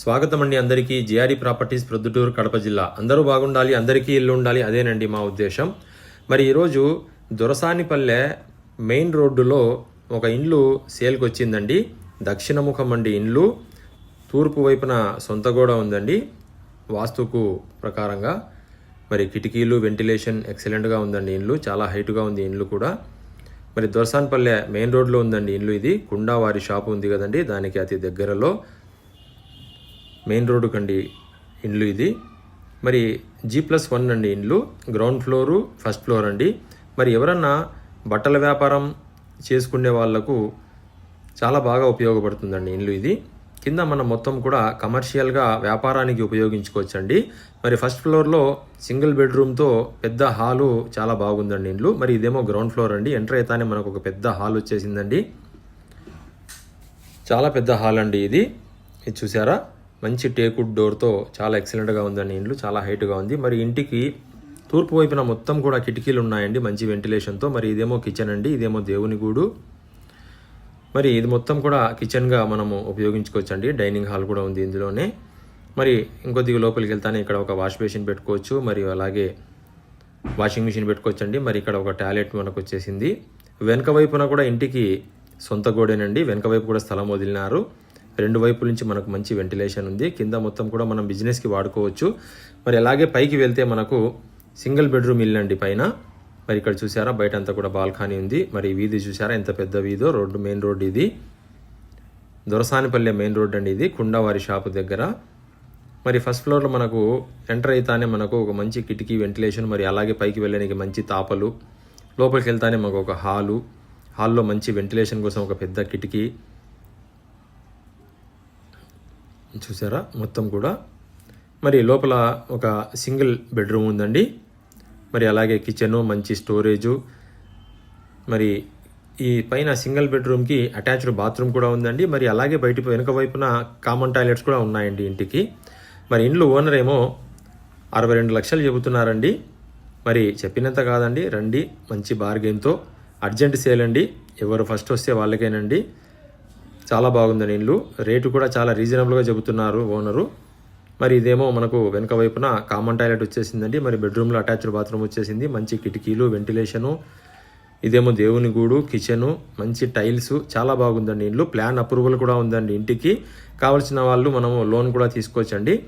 స్వాగతం అండి అందరికీ. జిఆర్ఈ ప్రాపర్టీస్ ప్రొద్దుటూరు కడప జిల్లా. అందరూ బాగుండాలి అందరికీ ఇల్లు ఉండాలి అదేనండి మా ఉద్దేశం. మరి ఈరోజు దొరసానిపల్లె మెయిన్ రోడ్డులో ఒక ఇల్లు సేల్కి వచ్చిందండి దక్షిణముఖం అండి ఇండ్లు. తూర్పు వైపున సొంత గోడ ఉందండి వాస్తుకు ప్రకారంగా. మరి కిటికీలు వెంటిలేషన్ ఎక్సలెంట్గా ఉందండి ఇల్లు చాలా హైట్గా ఉంది ఇండ్లు కూడా. మరి దొరసాన్పల్లె మెయిన్ రోడ్లో ఉందండి ఇల్లు ఇది. కుండా వారి షాప్ ఉంది కదండి దానికి అతి దగ్గరలో. మెయిన్ రోడ్డు కండి ఇండ్లు ఇది. మరి జీ ప్లస్ వన్ అండి ఇండ్లు. గ్రౌండ్ ఫ్లోరు ఫస్ట్ ఫ్లోర్ అండి. మరి ఎవరన్నా బట్టల వ్యాపారం చేసుకునే వాళ్ళకు చాలా బాగా ఉపయోగపడుతుందండి ఇండ్లు ఇది. కింద మనం మొత్తం కూడా కమర్షియల్గా వ్యాపారానికి ఉపయోగించుకోవచ్చండి. మరి ఫస్ట్ ఫ్లోర్లో సింగిల్ బెడ్రూమ్తో పెద్ద హాలు చాలా బాగుందండి ఇండ్లు. మరి ఇదేమో గ్రౌండ్ ఫ్లోర్ అండి. ఎంటర్ అయితేనే మనకు ఒక పెద్ద హాల్ వచ్చేసిందండి. చాలా పెద్ద హాల్ అండి ఇది. ఇది చూసారా? మంచి టేకుడ్ డోర్తో చాలా ఎక్సలెంట్గా ఉందండి ఇండ్లు చాలా హైట్గా ఉంది. మరి ఇంటికి తూర్పు వైపున మొత్తం కూడా కిటికీలు ఉన్నాయండి మంచి వెంటిలేషన్తో మరి ఇదేమో కిచెన్ అండి ఇదేమో దేవుని గూడు. మరి ఇది మొత్తం కూడా కిచెన్గా మనము ఉపయోగించుకోవచ్చండి డైనింగ్ హాల్ కూడా ఉంది ఇందులోనే. మరి ఇంకొద్దిగా లోపలికి వెళ్తానే ఇక్కడ ఒక వాష్ బేసిన్ పెట్టుకోవచ్చు మరియు అలాగే వాషింగ్ మిషన్ పెట్టుకోవచ్చండి. మరి ఇక్కడ ఒక టాయిలెట్ మనకు వచ్చేసింది. వెనక వైపున కూడా ఇంటికి సొంత గోడేనండి వెనక వైపు కూడా స్థలం వదిలినారు. రెండు వైపుల నుంచి మనకు మంచి వెంటిలేషన్ ఉంది. కింద మొత్తం కూడా మనం బిజినెస్కి వాడుకోవచ్చు. మరి అలాగే పైకి వెళ్తే మనకు సింగిల్ బెడ్రూమ్ ఇల్లు అండి పైన. మరి ఇక్కడ చూసారా బయట అంతా కూడా బాల్కనీ ఉంది. మరి వీధి చూసారా ఎంత పెద్ద వీధో రోడ్డు మెయిన్ రోడ్డు ఇది. దొరసానిపల్లె మెయిన్ రోడ్ అండి ఇది కుండవారి షాపు దగ్గర. మరి ఫస్ట్ ఫ్లోర్లో మనకు ఎంటర్ అయితానే మనకు ఒక మంచి కిటికీ వెంటిలేషన్ మరి అలాగే పైకి వెళ్ళడానికి మంచి తాపలు. లోపలికి వెళ్తానే మనకు ఒక హాలు. హాల్లో మంచి వెంటిలేషన్ కోసం ఒక పెద్ద కిటికీ. చూసారా? మొత్తం కూడా. మరి లోపల ఒక సింగిల్ బెడ్రూమ్ ఉందండి. మరి అలాగే కిచెను మంచి స్టోరేజు. మరి ఈ పైన సింగిల్ బెడ్రూమ్కి అటాచ్డ్ బాత్రూమ్ కూడా ఉందండి. మరి అలాగే బయట వెనుక వైపున కామన్ టాయిలెట్స్ కూడా ఉన్నాయండి ఇంటికి. మరి ఇండ్లు ఓనర్ ఏమో అరవై రెండు లక్షలు చెబుతున్నారండి. మరి చెప్పినంత కాదండి. రండి మంచి బార్గెన్తో. అర్జెంట్ సేల్ అండి. ఎవరు ఫస్ట్ వస్తే వాళ్ళకేనండి. చాలా బాగుంది ఇల్లు రేటు కూడా చాలా రీజనబుల్గా చెబుతున్నారు ఓనరు. మరి ఇదేమో మనకు వెనుక వైపున కామన్ టాయిలెట్ వచ్చేసిందండి. మరి బెడ్రూమ్లో అటాచ్డ్ బాత్రూమ్ వచ్చేసింది. మంచి కిటికీలు వెంటిలేషను ఇదేమో దేవుని గూడు కిచెను మంచి టైల్స్ చాలా బాగుందండి ఇల్లు ప్లాన్ అప్రూవల్ కూడా ఉందండి ఇంటికి. కావాల్సిన వాళ్ళు మనము లోన్ కూడా తీసుకోవచ్చండి.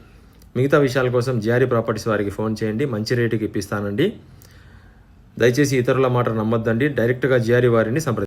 మిగతా విషయాల కోసం జిఆర్ఈ ప్రాపర్టీస్ వారికి ఫోన్ చేయండి. మంచి రేటుకి ఇప్పిస్తానండి. దయచేసి ఇతరుల మాట నమ్మొద్దండి. డైరెక్ట్గా జిఆర్ఈ వారిని సంప్రదించండి.